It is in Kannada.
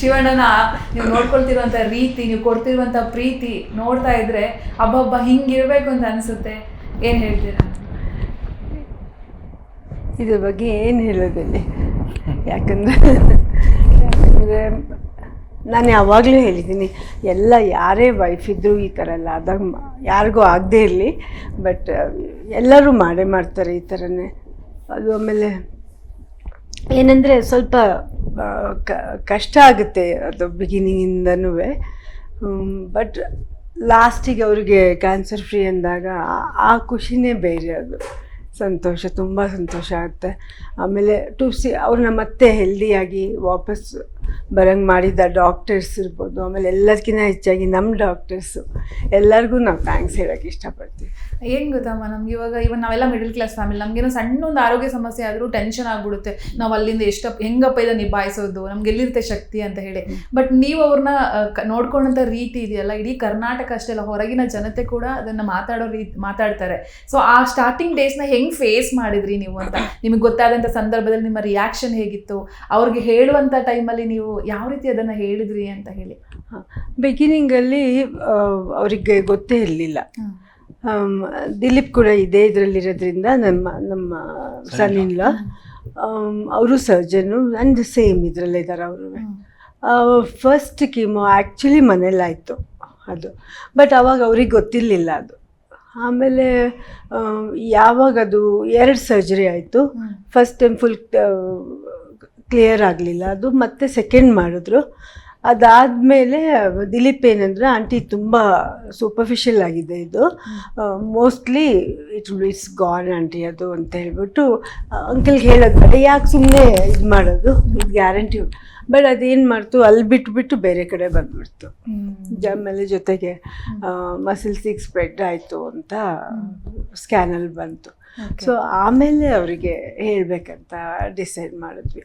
ಶಿವಣ್ಣನ ನೀವು ನೋಡ್ಕೊಳ್ತಿರುವಂತ ರೀತಿ, ನೀವು ಕೊಡ್ತಿರುವಂತ ಪ್ರೀತಿ ನೋಡ್ತಾ ಇದ್ರೆ ಅಬ್ಬಬ್ಬ ಹಿಂಗಿರ್ಬೇಕು ಅಂತ ಅನ್ಸುತ್ತೆ. ಏನ್ ಹೇಳ್ತೀರಾ? ಇದ್ರ ಬಗ್ಗೆ ಏನು ಹೇಳೋದೇನೆ ಯಾಕಂದ್ರೆ, ಯಾಕಂದರೆ ನಾನು ಯಾವಾಗಲೂ ಹೇಳಿದ್ದೀನಿ, ಎಲ್ಲ ಯಾರೇ ವೈಫ್ ಇದ್ದರೂ ಈ ಥರ ಎಲ್ಲ ಆದಾಗ ಯಾರಿಗೂ ಆಗದೇ ಇರಲಿ. ಬಟ್ ಎಲ್ಲರೂ ಮಾಡೇ ಮಾಡ್ತಾರೆ ಈ ಥರನೇ ಅದು ಆಮೇಲೆ ಏನಂದರೆ ಸ್ವಲ್ಪ ಕಷ್ಟ ಆಗುತ್ತೆ ಅದು ಬಿಗಿನಿಂಗಿಂದನೂ ಬಟ್ ಲಾಸ್ಟಿಗೆ ಅವರಿಗೆ ಕ್ಯಾನ್ಸರ್ ಫ್ರೀ ಅಂದಾಗ ಆ- ಖುಷಿನೇ ಬೇರೆ ಅದು. ಸಂತೋಷ, ತುಂಬ ಸಂತೋಷ ಆಗುತ್ತೆ. ಆಮೇಲೆ ಟು ಸಿ ಅವ್ರನ್ನ ಮತ್ತೆ ಹೆಲ್ದಿಯಾಗಿ ವಾಪಸ್ ಬರಂಗೆ ಮಾಡಿದ ಡಾಕ್ಟರ್ಸ್ ಇರ್ಬೋದು. ಆಮೇಲೆ ಎಲ್ಲದಕ್ಕಿಂತ ಹೆಚ್ಚಾಗಿ ನಮ್ಮ ಡಾಕ್ಟರ್ಸು ಎಲ್ಲರಿಗೂ ನಾವು ಥ್ಯಾಂಕ್ಸ್ ಹೇಳೋಕ್ಕೆ ಇಷ್ಟಪಡ್ತೀವಿ. ಏನ್ ಗೊತ್ತಮ್ಮ ನಮ್ಗೆ ಇವಾಗ ಇವನ್ ನಾವೆಲ್ಲ ಮಿಡಲ್ ಕ್ಲಾಸ್ ಫ್ಯಾಮಿಲಿ ನಮ್ಗೇನೋ ಸಣ್ಣ ಒಂದು ಆರೋಗ್ಯ ಸಮಸ್ಯೆ ಆದ್ರೂ ಟೆನ್ಷನ್ ಆಗ್ಬಿಡುತ್ತೆ. ನಾವು ಅಲ್ಲಿಂದ ಎಷ್ಟಪ್ಪ ಹೆಂಗಪ್ಪ ಇದ ನಿಭಾಯಿಸೋದು ನಮ್ಗೆ ಎಲ್ಲಿರುತ್ತೆ ಶಕ್ತಿ ಅಂತ ಹೇಳಿ. ಬಟ್ ನೀವು ಅವ್ರನ್ನ ನೋಡ್ಕೊಂಡಂತ ರೀತಿ ಇದೆಯಲ್ಲ ಇಡೀ ಕರ್ನಾಟಕ ಅಷ್ಟೇ ಅಲ್ಲ ಹೊರಗಿನ ಜನತೆ ಕೂಡ ಅದನ್ನ ಮಾತಾಡೋ ರೀತಿ ಮಾತಾಡ್ತಾರೆ. ಸೊ ಆ ಸ್ಟಾರ್ಟಿಂಗ್ ಡೇಸ್ನ ಹೆಂಗ್ ಫೇಸ್ ಮಾಡಿದ್ರಿ ನೀವು ಅಂತ? ನಿಮಗೆ ಗೊತ್ತಾದಂತ ಸಂದರ್ಭದಲ್ಲಿ ನಿಮ್ಮ ರಿಯಾಕ್ಷನ್ ಹೇಗಿತ್ತು? ಅವ್ರಿಗೆ ಹೇಳುವಂತ ಟೈಮಲ್ಲಿ ನೀವು ಯಾವ ರೀತಿ ಅದನ್ನ ಹೇಳಿದ್ರಿ ಅಂತ ಹೇಳಿ. ಬಿಗಿನಿಂಗಲ್ಲಿ ಅವರಿಗೆ ಗೊತ್ತೇ ಇರಲಿಲ್ಲ. ದಿಲೀಪ್ ಕೂಡ ಇದೇ ಇದರಲ್ಲಿರೋದ್ರಿಂದ ನಮ್ಮ ನಮ್ಮ ಸನ್ ಇಲ್ಲ ಅವರು ಸರ್ಜನು ಆ್ಯಂಡ್ ಸೇಮ್ ಇದರಲ್ಲೇ ಇದ್ದಾರೆ ಅವರು. ಫಸ್ಟ್ ಕೀಮೋ ಆ್ಯಕ್ಚುಲಿ ಮನೇಲಾಯಿತು ಅದು. ಬಟ್ ಅವಾಗ ಅವ್ರಿಗೆ ಗೊತ್ತಿರಲಿಲ್ಲ ಅದು. ಆಮೇಲೆ ಯಾವಾಗ ಅದು ಎರಡು ಸರ್ಜರಿ ಆಯಿತು. ಫಸ್ಟ್ ಟೈಮ್ ಫುಲ್ ಕ್ಲಿಯರ್ ಆಗಲಿಲ್ಲ. ಅದು ಮತ್ತೆ ಸೆಕೆಂಡ್ ಮಾಡಿದ್ರು. ಅದಾದಮೇಲೆ ದಿಲೀಪ್ ಏನಂದ್ರೆ ಆಂಟಿ ತುಂಬ ಸೂಪರ್ಫಿಷಿಯಲ್ ಆಗಿದೆ ಇದು. Mostly it it's gone anti ಅದು ಅಂತ ಹೇಳ್ಬಿಟ್ಟು ಅಂಕಲ್ಗೆ ಹೇಳೋದು ಯಾಕೆ ಸುಮ್ಮನೆ ಇದು ಮಾಡೋದು? ಇದು ಗ್ಯಾರಂಟಿ ಬಟ್ ಅದೇನು ಮಾಡ್ತು? ಅಲ್ಲಿ ಬಿಟ್ಬಿಟ್ಟು ಬೇರೆ ಕಡೆ ಬಂದ್ಬಿಡ್ತು. ಆಮೇಲೆ ಜೊತೆಗೆ ಮಸಿಲ್ಸಿಗೆ ಸ್ಪ್ರೆಡ್ ಆಯಿತು ಅಂತ ಸ್ಕ್ಯಾನಲ್ಲಿ ಬಂತು. ಸೊ ಆಮೇಲೆ ಅವರಿಗೆ ಹೇಳಬೇಕಂತ ಡಿಸೈಡ್ ಮಾಡಿದ್ವಿ.